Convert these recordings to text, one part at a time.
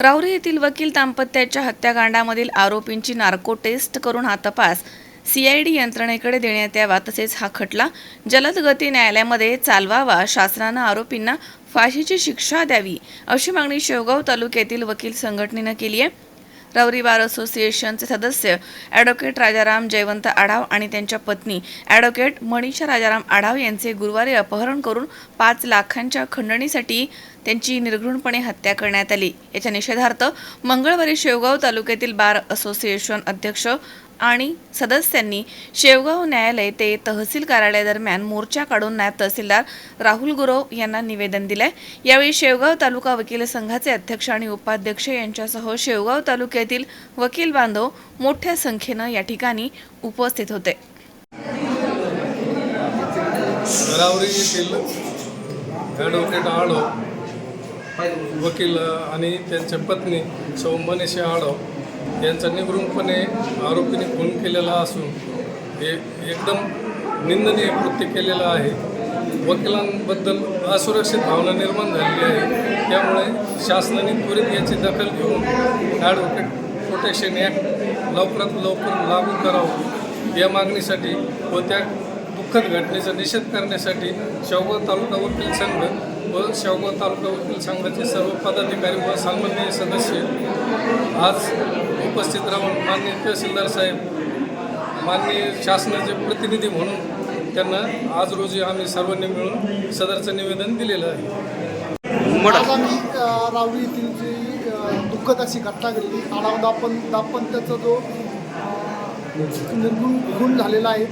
राहुरी येथील वकील दाम्पत्याच्या हत्याकांडामधील आरोपींची नार्को टेस्ट करून हा तपास सीआयडी यंत्रणेकडे देण्यात यावा तसेच हा खटला जलद गती न्यायालयामध्ये चालवावा शासनानं आरोपींना फाशीची शिक्षा द्यावी अशी मागणी शेवगाव तालुक्यातील वकील संघटनेनं केली आहे. रवरी बार असोसिएशनचे सदस्य ॲडव्होकेट राजाराम जयवंत आढाव आणि त्यांच्या पत्नी ॲडव्होकेट मनीषा राजाराम आढाव यांचे गुरुवारी अपहरण करून पाच लाखांच्या खंडणीसाठी त्यांची निर्घृणपणे हत्या करण्यात आली. याच्या निषेधार्थ मंगळवारी शेवगाव तालुक्यातील बार असोसिएशन अध्यक्ष आणि सदस्यांनी शेवगाव न्यायालय ते तहसील कार्यालयादरम्यान मोर्चा काढून नायब तहसीलदार राहुल गुरव यांना निवेदन दिले यावेळी शेवगाव तालुका वकील संघाचे अध्यक्ष आणि उपाध्यक्ष यांच्यासह शेवगाव तालुक्यातील वकील बांधव मोठ्या संख्येनं या ठिकाणी उपस्थित होते. वकील आणि त्यांच्या पत्नी सौ आडव यांचा निवृत्तपणे आरोपीने खून केलेला असून हे एकदम निंदनीय कृत्य केलेलं आहे. वकिलांबद्दल असुरक्षित भावना निर्माण झालेली आहे. त्यामुळे शासनाने त्वरित याची दखल घेऊन ॲडव्होकेट प्रोटेक्शन ॲक्ट लवकरात लवकर लागू करावं. या मागणीसाठी व त्या दुःखद घटनेचा निषेध करण्यासाठी शेवगाव तालुका वकील संघ व शेवगाव तालुका वकील संघाचे सर्व पदाधिकारी व सामान्य सदस्य आज उपस्थित राहून माननीय तहसीलदार साहेब माननीय शासनाचे प्रतिनिधी म्हणून त्यांना आज रोजी आम्ही सर्वांनी मिळून सदरचं निवेदन दिलेलं आहे. आज आम्ही अ, रावरी येथील जी दुःखद अशी घटना घडली आढाव दापन दाम्पत्याचा जो निर्गुण खून झालेला आहे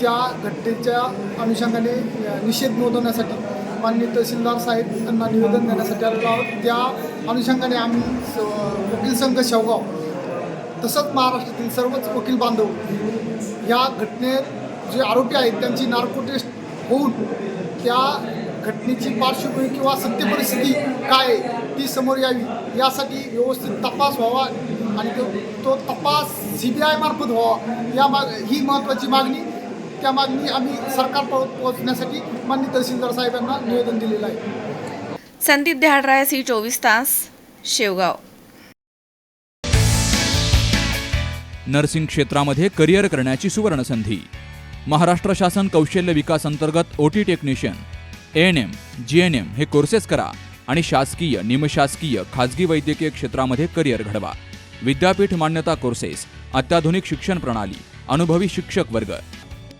त्या घटनेच्या अनुषंगाने निषेध नोंदवण्यासाठी माननीय तहसीलदार साहेब यांना निवेदन देण्यासाठी आलेलो आहोत. त्या अनुषंगाने आम्ही वकील संघ शेवगाव तसंच महाराष्ट्रातील सर्वच वकील बांधव या घटनेत जे आरोपी आहेत त्यांची नार्को टेस्ट होऊन त्या घटनेची पार्श्वभूमी किंवा सत्य परिस्थिती काय आहे ती समोर यावी यासाठी व्यवस्थित तपास व्हावा आणि तो तो तपास सी बी आय मार्फत व्हावा या माग ही महत्त्वाची मागणी त्या मागणी आम्ही सरकारपर्यंत पोहोचण्यासाठी माननीय तहसीलदार साहेबांना निवेदन दिलेलं आहे. संदीप देहाडराय सी चोवीस तास शेवगाव. नर्सिंग क्षेत्रामध्ये करिअर करण्याची सुवर्णसंधी. महाराष्ट्र शासन कौशल्य विकास अंतर्गत OT technician A N M G N M हे कोर्सेस करा आणि शासकीय निमशासकीय खाजगी वैद्यकीय क्षेत्रामध्ये करिअर घडवा. विद्यापीठ मान्यता कोर्सेस अत्याधुनिक शिक्षण प्रणाली अनुभवी शिक्षक वर्ग